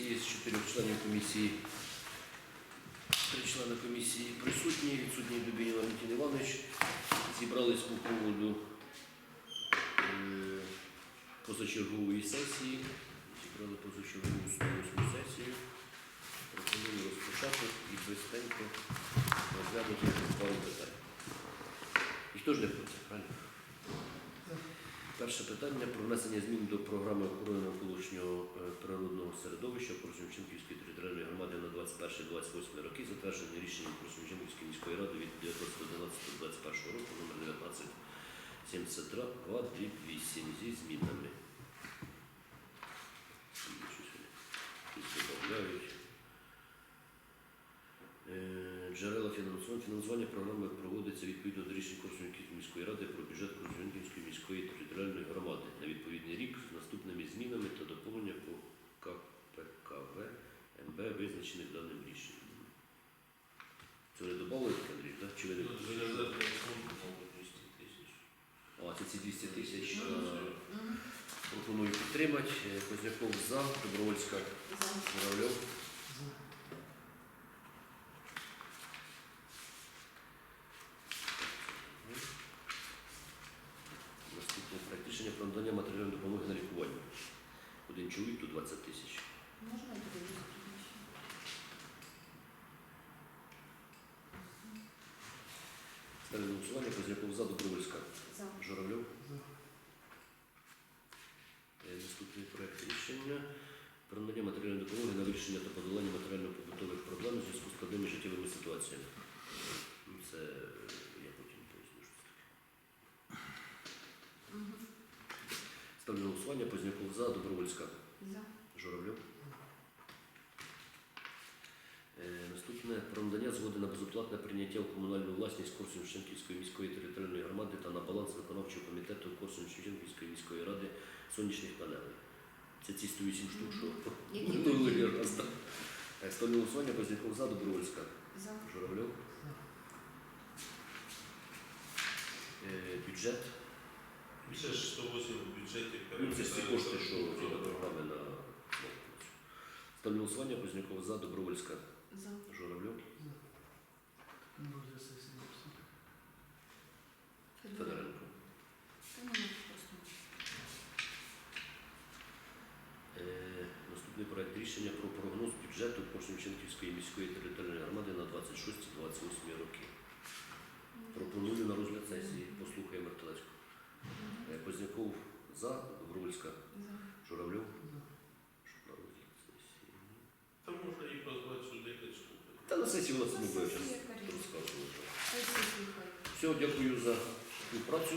комісії. З чотирьох членів комісії три члени комісії присутні, відсутній Дубінін Валентин Іванович. Зібрались по поводу е, позачергової сесії. Зібрали позачергову 108 сесію. Пропоную розпочати і бистренько розглянути пару питань. Ніхто ж не проти, правильно? Перше питання про внесення змін до програми охорони навколишнього е, середовища Корсунченківської територіальної громади на 21-28 роки, затверджене рішенням Корсунченківської міської ради від 19.11.21 року номер 1972 8 зі змінами. Е, Джерела фінансування. Програми проводиться відповідно до рішень Корсунської міської ради про бюджет Корсунської міської територіальної громади на відповідний рік з наступними змінами та доповнення по КПКВ МБ, визначених даним рішенням. Це не додали таке, Андрій, так? Чи ви не- А, це ці 200 тисяч. е, Пропоную підтримати. Е, Козняков за, Добровольська, Журавльов. Наступне проект рішення про надання матеріальної допомоги на лікування. Один чоловік, тут 20 тисяч. Можна я приміщення? Ставлю на голосування, Козняков за, Добровольська, За. Журавльов. Е, Наступний проект рішення про надання матеріальної допомоги на вирішення та подолання матеріально-побутових проблем у зв'язку з складними життєвими ситуаціями. Ну, Це е, я потім поясню, що це таке. Мгм. Ставлю на голосування, Позняков за, Добровольська, За. Журавльов. Е, Наступне про надання згоди на безоплатне прийняття в комунальну власність Корсунь-Шевченківської міської територіальної громади та на баланс виконавчого комітету Корсунь-Шевченківської міської ради сонячних панелей. Це ці 108 штук, що минулий раз. Е, Ставлю Позняков за, Добровольська, За. Журавльов. Е, Бюджет. Ж 108 в бюджеті Ну, це ж ці кошти, що ці програми на Ставлю на голосування, Позняков за, Добровольська, За. Журавльов. Федоренко. Та ну, просто. Е, Наступний проект рішення про прогноз бюджету Корсунченківської міської територіальної громади на 26-28 роки. Пропоную на розгляд сесії. Послухаємо Мартелецьку. Е, Позняков за, Добровольська, За. Журавльов. Щоб на розгляд сесії. Та можна їх позвати сюди, хай слухати. Та на сесії у нас не буде час розказувати. Все, дякую за співпрацю.